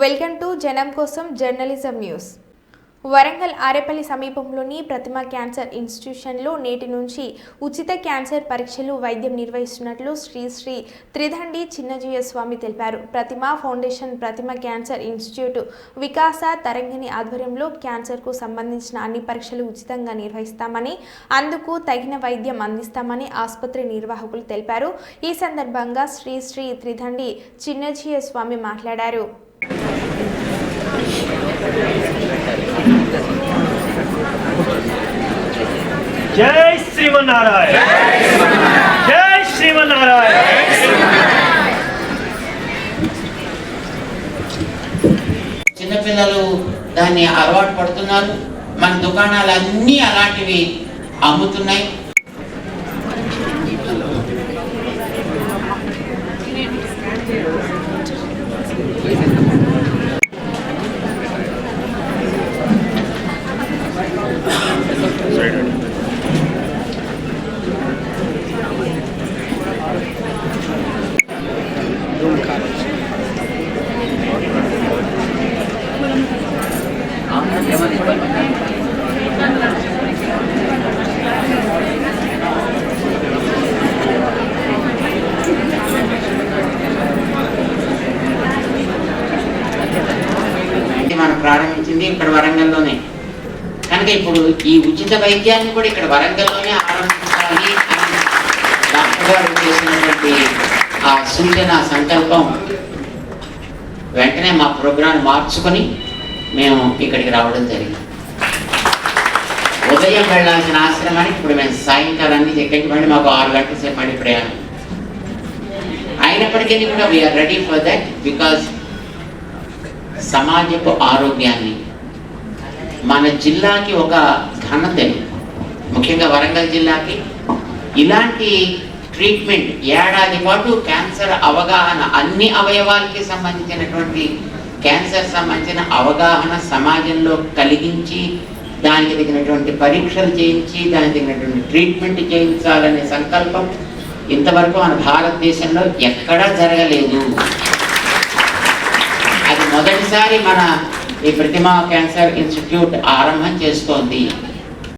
Welcome to జనం కోసం journalism news. Warangal Arepalli సమీపంలోని ప్రతిమ క్యాన్సర్ ఇన్స్టిట్యూషన్లో నేటి నుంచి ఉచిత క్యాన్సర్ పరీక్షలు వైద్యం నిర్వహిస్తున్నట్లు శ్రీ శ్రీ త్రిదండి స్వామి తెలిపారు. Pratima Foundation Pratima Cancer Institute Vikasa Tarangini ఆధ్వర్యంలో క్యాన్సర్కు సంబంధించిన అన్ని పరీక్షలు ఉచితంగా నిర్వహిస్తామని అందుకు తగిన వైద్యం అందిస్తామని ఆసుపత్రి నిర్వాహకులు తెలిపారు. ఈ సందర్భంగా శ్రీ శ్రీ త్రిదండి చిన్నజీయ స్వామి మాట్లాడారు. జై శ్రీమన్నారాయణ జై శ్రీమన్నారాయణ చిన్నపిల్లలు దాన్ని అలవాటు పడుతున్నారు. మన దుకాణాలు అన్నీ అలాంటివి అమ్ముతున్నాయి. మనం ప్రారంభించింది ఇక్కడ వరంగల్లోనే. కనుక ఇప్పుడు ఈ ఉచిత వైద్యాన్ని కూడా ఇక్కడ వరంగల్లోనే ఆరంభించాలి అని డాక్టర్ గారు చేసినటువంటి ఆ సూచన సంకల్పం వెంటనే మా ప్రోగ్రాం మార్చుకొని మేము ఇక్కడికి రావడం జరిగింది. ఉదయం వెళ్ళాల్సిన ఆశ్రమానికి ఇప్పుడు మేము సాయంకాలాన్ని ఎక్కడికి మళ్ళీ మాకు ఆరు గంటల సేపు మళ్ళీ ప్రయాణం. అయినప్పటికీ కూడా we're ready for that because సమాజపు ఆరోగ్యాన్ని మన జిల్లాకి ఒక ఘనతని ముఖ్యంగా వరంగల్ జిల్లాకి ఇలాంటి ట్రీట్మెంట్ ఏడాది పాటు క్యాన్సర్ అవగాహన అన్ని అవయవాలకి సంబంధించినటువంటి క్యాన్సర్ సంబంధించిన అవగాహన సమాజంలో కలిగించి దానికి తగినటువంటి పరీక్షలు చేయించి దానికి తగినటువంటి ట్రీట్మెంట్ చేయించాలనే సంకల్పం ఇంతవరకు మన భారతదేశంలో ఎక్కడా జరగలేదు. అది మొదటిసారి మన ఈ ప్రతిమా క్యాన్సర్ ఇన్స్టిట్యూట్ ఆరంభం చేస్తోంది.